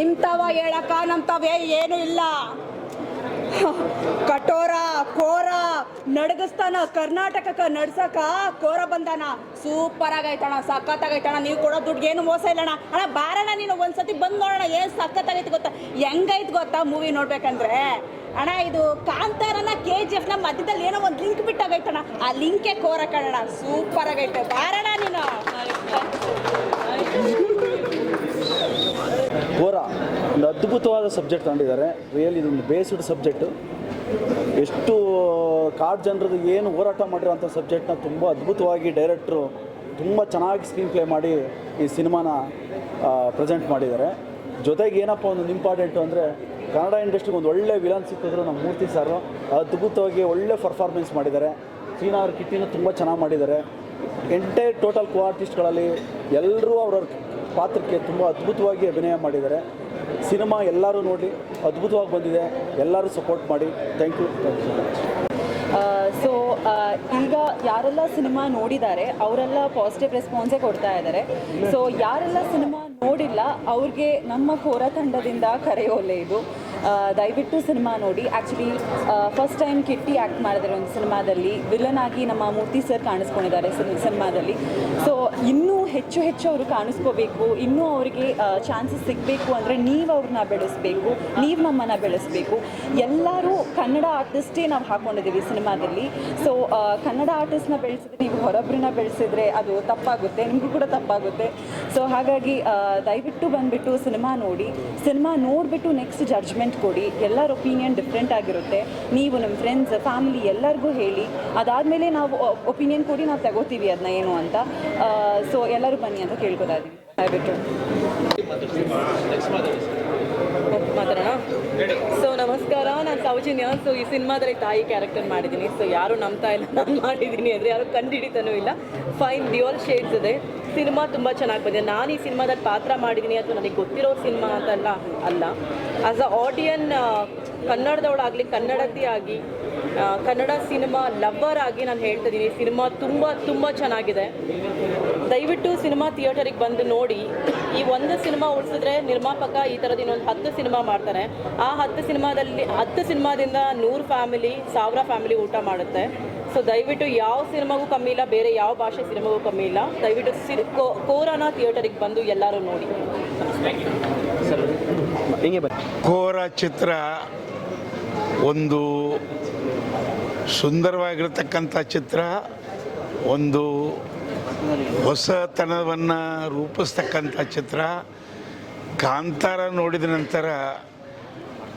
ನಿಮ್ತವ ಹೇಳಕ ನಂತವೇ ಏನು ಇಲ್ಲ. ಕಠೋರ ಕೋರ ನಡಗಿಸ್ತಾನ, ಕರ್ನಾಟಕಕ್ಕೆ ನಡ್ಸಕ ಕೋರ ಬಂದಾನ. ಸೂಪರ್ ಆಗೈತಣ ಸಖತ್ತಾಗೈತಣ ನೀವು ಕೊಡೋ ದುಡ್ಡು ಏನು ಮೋಸ ಇಲ್ಲಣ್ಣ. ಅಣ್ಣ, ಬಾರಣ್ಣ, ನೀನು ಒಂದ್ಸತಿ ಬಂದು ನೋಡೋಣ, ಏನು ಸಖತ್ತಾಗೈತೆ ಗೊತ್ತಾ? ಹೆಂಗೈತೆ ಗೊತ್ತಾ ಮೂವಿ ನೋಡ್ಬೇಕಂದ್ರೆ? ಅಣ್ಣ, ಇದು ಕಾಂತಾರನ ಕೆ ಜಿ ಎಫ್ನ ಮಧ್ಯದಲ್ಲಿ ಏನೋ ಒಂದು ಲಿಂಕ್ ಬಿಟ್ಟಾಗೈತಣ್ಣ. ಆ ಲಿಂಕೆ ಕೋರ ಕಣಣ ಸೂಪರ್ ಆಗೈತೆ. ಬಾರಣ್ಣ ನೀನು ಘೋರ ಒಂದು ಅದ್ಭುತವಾದ ಸಬ್ಜೆಕ್ಟ್ ತಗೊಂಡಿದ್ದಾರೆ ರಿಯಲ್ ಇದೊಂದು ಬೇಸ್ಡ್ ಸಬ್ಜೆಕ್ಟು. ಎಷ್ಟು, ಕಾಡು ಜನರದ್ದು ಏನು ಹೋರಾಟ ಮಾಡಿರೋಂಥ ಸಬ್ಜೆಕ್ಟ್ನ ತುಂಬ ಅದ್ಭುತವಾಗಿ ಡೈರೆಕ್ಟ್ರು ತುಂಬ ಚೆನ್ನಾಗಿ ಸ್ಕ್ರೀನ್ ಪ್ಲೇ ಮಾಡಿ ಈ ಸಿನಿಮಾನ ಪ್ರೆಸೆಂಟ್ ಮಾಡಿದ್ದಾರೆ. ಜೊತೆಗೆ ಏನಪ್ಪ ಒಂದು ಇಂಪಾರ್ಟೆಂಟು ಅಂದರೆ ಕನ್ನಡ ಇಂಡಸ್ಟ್ರಿಗೆ ಒಂದು ಒಳ್ಳೆ ವಿಲನ್ ಸಿಕ್ಕಿದ್ರು ನಮ್ಮ ಮೂರ್ತಿ ಸಾರು. ಅದ್ಭುತವಾಗಿ ಒಳ್ಳೆ ಪರ್ಫಾರ್ಮೆನ್ಸ್ ಮಾಡಿದ್ದಾರೆ. ಚೀನಾ ಅವ್ರ ಕಿಟ್ಟಿನ ತುಂಬ ಚೆನ್ನಾಗಿ ಮಾಡಿದ್ದಾರೆ. ಎಂಟೈರ್ ಟೋಟಲ್ ಕೋ ಆರ್ಟಿಸ್ಟ್ಗಳಲ್ಲಿ ಎಲ್ಲರೂ ಅವರವ್ರ ಪಾತ್ರಕ್ಕೆ ತುಂಬ ಅದ್ಭುತವಾಗಿ ಅಭಿನಯ ಮಾಡಿದ್ದಾರೆ. ಸಿನಿಮಾ ಎಲ್ಲರೂ ನೋಡಿ ಅದ್ಭುತವಾಗಿ ಬಂದಿದೆ. ಎಲ್ಲರೂ ಸಪೋರ್ಟ್ ಮಾಡಿ. Thank you thank you so ಈಗ ಯಾರೆಲ್ಲ ಸಿನಿಮಾ ನೋಡಿದ್ದಾರೆ, ಅವರೆಲ್ಲ ಪಾಸಿಟಿವ್ ರೆಸ್ಪಾನ್ಸೇ ಕೊಡ್ತಾ ಇದ್ದಾರೆ. ಸೊ ಯಾರೆಲ್ಲ ಸಿನಿಮಾ ನೋಡಿಲ್ಲ, ಅವ್ರಿಗೆ ನಮ್ಮ ಕೋರ ತಂಡದಿಂದ ಕರೆಯೋಲೆ ಇದು. ದಯವಿಟ್ಟು ಸಿನಿಮಾ ನೋಡಿ. Actually first time Kitty act ಮಾಡಿದ್ದಾರೆ ಒಂದು ಸಿನಿಮಾದಲ್ಲಿ ವಿಲನ್ ಆಗಿ ನಮ್ಮ ಮೂರ್ತಿ ಸರ್ ಕಾಣಿಸ್ಕೊಂಡಿದ್ದಾರೆ ಸಿನಿಮಾದಲ್ಲಿ. ಸೊ ಇನ್ನೂ ಹೆಚ್ಚು ಹೆಚ್ಚು ಅವರು ಕಾಣಿಸ್ಕೋಬೇಕು. ಇನ್ನೂ ಅವರಿಗೆ ಚಾನ್ಸಸ್ ಸಿಗಬೇಕು ಅಂದರೆ ನೀವು ಅವ್ರನ್ನ ಬೆಳೆಸಬೇಕು. ನೀವು ನಮ್ಮನ್ನು ಬೆಳೆಸಬೇಕು. ಎಲ್ಲರೂ ಕನ್ನಡ ಆರ್ಟಿಸ್ಟೇ ನಾವು ಹಾಕೊಂಡಿದ್ದೀವಿ ಸಿನಿಮಾದಲ್ಲಿ. ಸೊ ಕನ್ನಡ ಆರ್ಟಿಸ್ಟ್ನ ಬೆಳೆಸಿದ್ರೆ ನೀವು ಹೊರೊಬ್ಬರನ್ನ ಬೆಳೆಸಿದ್ರೆ ಅದು ತಪ್ಪಾಗುತ್ತೆ. ನಿಮಗೂ ಕೂಡ ತಪ್ಪಾಗುತ್ತೆ. ಸೊ ಹಾಗಾಗಿ ದಯವಿಟ್ಟು ಬಂದುಬಿಟ್ಟು ಸಿನಿಮಾ ನೋಡಿ. ಸಿನಿಮಾ ನೋಡಿಬಿಟ್ಟು ನೆಕ್ಸ್ಟ್ ಜಡ್ಜ್ಮೆಂಟ್ ಕೊಡಿ, ಎಲ್ಲರ ಒಪಿನಿಯನ್ ಡಿಫ್ರೆಂಟ್ ಆಗಿರುತ್ತೆ. ನೀವು ನಮ್ಮ ಫ್ರೆಂಡ್ಸ್ ಫ್ಯಾಮಿಲಿ ಎಲ್ಲರಿಗೂ ಹೇಳಿ. ಅದಾದಮೇಲೆ ನಾವು ಒಪಿನಿಯನ್ ಕೊಡಿ, ನಾವು ತಗೋತೀವಿ ಅದನ್ನ ಏನು ಅಂತ. ಸೊ ಎಲ್ಲರೂ ಬನ್ನಿ ಅಂತ ಕೇಳ್ಕೊತಾ ಇದ್ದೀವಿ ಮಾತಾಡೋಣ? ಸೊ ನಮಸ್ಕಾರ. ನಾನು ಸೌಜನ್ಯ ಸೊ ಈ ಸಿನಿಮಾದಲ್ಲಿ ತಾಯಿ ಕ್ಯಾರೆಕ್ಟರ್ ಮಾಡಿದ್ದೀನಿ. ಸೊ ಯಾರು ನಂಬ್ತಾ ಇಲ್ಲ, ನಾನು ಮಾಡಿದ್ದೀನಿ ಅಂದರೆ ಯಾರು ಕಂಡುಹಿಡಿತಾನೂ ಇಲ್ಲ. ಫೈನ್ ಡ್ಯೂಯಲ್ ಶೇಡ್ಸ್ ಇದೆ. ಸಿನಿಮಾ ತುಂಬ ಚೆನ್ನಾಗಿ ಬಂದಿದೆ. ನಾನು ಈ ಸಿನಿಮಾದಲ್ಲಿ ಪಾತ್ರ ಮಾಡಿದ್ದೀನಿ ಅಥವಾ ನನಗೆ ಗೊತ್ತಿರೋ ಸಿನಿಮಾ ಅಂತಲ್ಲ, ಅಲ್ಲ. ಆಸ್ ಅ ಆಡಿಯನ್ ಕನ್ನಡದವಳಾಗಲಿ ಕನ್ನಡತಿ ಆಗಿ ಕನ್ನಡ ಸಿನಿಮಾ ಲವ್ವರ್ ಆಗಿ ನಾನು ಹೇಳ್ತಿದ್ದೀನಿ ಸಿನಿಮಾ ತುಂಬ ತುಂಬ ಚೆನ್ನಾಗಿದೆ. ದಯವಿಟ್ಟು ಸಿನಿಮಾ ಥಿಯೇಟರಿಗೆ ಬಂದು ನೋಡಿ. ಈ ಒಂದು ಸಿನಿಮಾ ಉಳಿಸಿದ್ರೆ ನಿರ್ಮಾಪಕ ಈ ಥರದ ಇನ್ನೊಂದು ಹತ್ತು ಸಿನಿಮಾ ಮಾಡ್ತಾರೆ. ಆ ಹತ್ತು ಸಿನಿಮಾದಲ್ಲಿ, ಹತ್ತು ಸಿನಿಮಾದಿಂದ ನೂರು ಫ್ಯಾಮಿಲಿ ಸಾವಿರ ಫ್ಯಾಮಿಲಿ ಊಟ ಮಾಡುತ್ತೆ. ಸೊ ದಯವಿಟ್ಟು ಯಾವ ಸಿನಿಮಾಗೂ ಕಮ್ಮಿ ಇಲ್ಲ ಬೇರೆ ಯಾವ ಭಾಷೆ ಸಿನಿಮಾಗೂ ಕಮ್ಮಿ ಇಲ್ಲ. ದಯವಿಟ್ಟು ಸಿ ಕೋ- ಕೋರಾನ ಥಿಯೇಟರಿಗೆ ಬಂದು ಎಲ್ಲರೂ ನೋಡಿ. ಕೋರ ಚಿತ್ರ ಒಂದು ಸುಂದರವಾಗಿರತಕ್ಕಂಥ ಚಿತ್ರ ಒಂದು ಹೊಸತನವನ್ನು ರೂಪಿಸ್ತಕ್ಕಂಥ ಚಿತ್ರ. ಕಾಂತಾರ ನೋಡಿದ ನಂತರ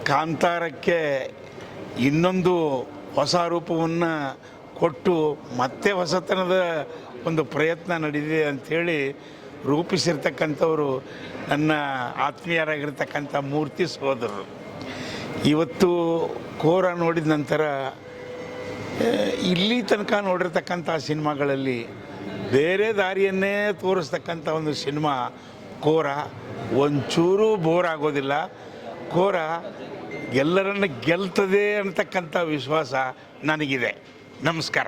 ಕಾಂತಾರಕ್ಕೆ ಇನ್ನೊಂದು ಹೊಸ ರೂಪವನ್ನು ಕೊಟ್ಟು ಮತ್ತೆ ಹೊಸತನದ ಒಂದು ಪ್ರಯತ್ನ ನಡೆದಿದೆ ಅಂಥೇಳಿ ರೂಪಿಸಿರ್ತಕ್ಕಂಥವರು ನನ್ನ ಆತ್ಮೀಯರಾಗಿರ್ತಕ್ಕಂಥ ಮೂರ್ತಿ ಸಹೋದರರು. ಇವತ್ತು ಕೋರ ನೋಡಿದ ನಂತರ ಇಲ್ಲಿ ತನಕ ನೋಡಿರ್ತಕ್ಕಂಥ ಸಿನಿಮಾಗಳಲ್ಲಿ ಬೇರೆ ದಾರಿಯನ್ನೇ ತೋರಿಸ್ತಕ್ಕಂಥ ಒಂದು ಸಿನಿಮಾ ಕೋರ. ಒಂಚೂರು ಬೋರ್ ಆಗೋದಿಲ್ಲ. ಕೋರ ಎಲ್ಲರನ್ನ ಗೆಲ್ತದೆ ಅಂತಕ್ಕಂಥ ವಿಶ್ವಾಸ ನನಗಿದೆ. ನಮಸ್ಕಾರ.